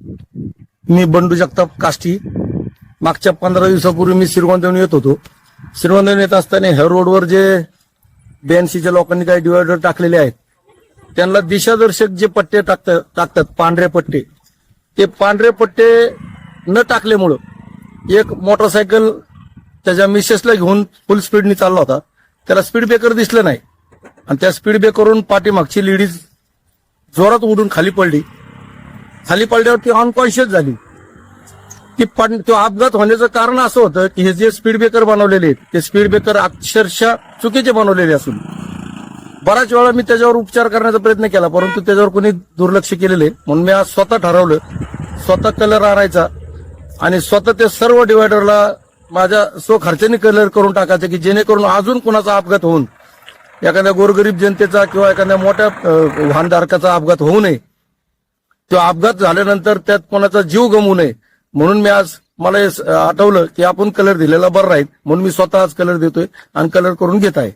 मी बंडू जगताप काष्टी. मागच्या पंधरा दिवसापूर्वी मी श्रीगोंदेवून येत होतो. श्रीगोंदेवून येत असताना ह्या रोडवर जे बीएनसीच्या लोकांनी काही डिवायडर टाकलेले आहेत त्यांना दिशादर्शक जे पट्टे टाकतात टाकतात पांढरे पट्टे. ते पांढरे पट्टे न टाकल्यामुळं एक मोटरसायकल त्याच्या मिसेसला घेऊन फुल स्पीडने चालला होता. त्याला स्पीड ब्रेकर दिसलं नाही. आणि त्या स्पीड ब्रेकरवरून पाठीमागची लेडीज जोरात उडून खाली पडली. खाली पडल्यावर ती अनकॉन्शियस झाली. ती पण तो अपघात होण्याचं कारण असं होतं की हे जे स्पीड ब्रेकर बनवलेले आहेत ते स्पीड ब्रेकर अक्षरशः चुकीचे बनवलेले असून बराच वेळा मी त्याच्यावर उपचार करण्याचा प्रयत्न केला परंतु त्याच्यावर कोणी दुर्लक्ष केलेले म्हणून मी आज स्वतः ठरवलं स्वतः कलर आणायचा आणि स्वतः ते सर्व डिवायडरला माझ्या स्वखर्चाने कलर करून टाकायचं की जेणेकरून अजून कुणाचा अपघात होऊन एखाद्या गोरगरीब जनतेचा किंवा एखाद्या मोठ्या वाहनधारकाचा अपघात होऊ नये. तो अपघात झाल्यानंतर त्यात कोणाचा जीव गमवू नये. म्हणून मी आज मला आठवलं की आपण कलर दिलेला बरं राहील म्हणून मी स्वतः आज कलर देतोय आणि कलर करून घेत आहे.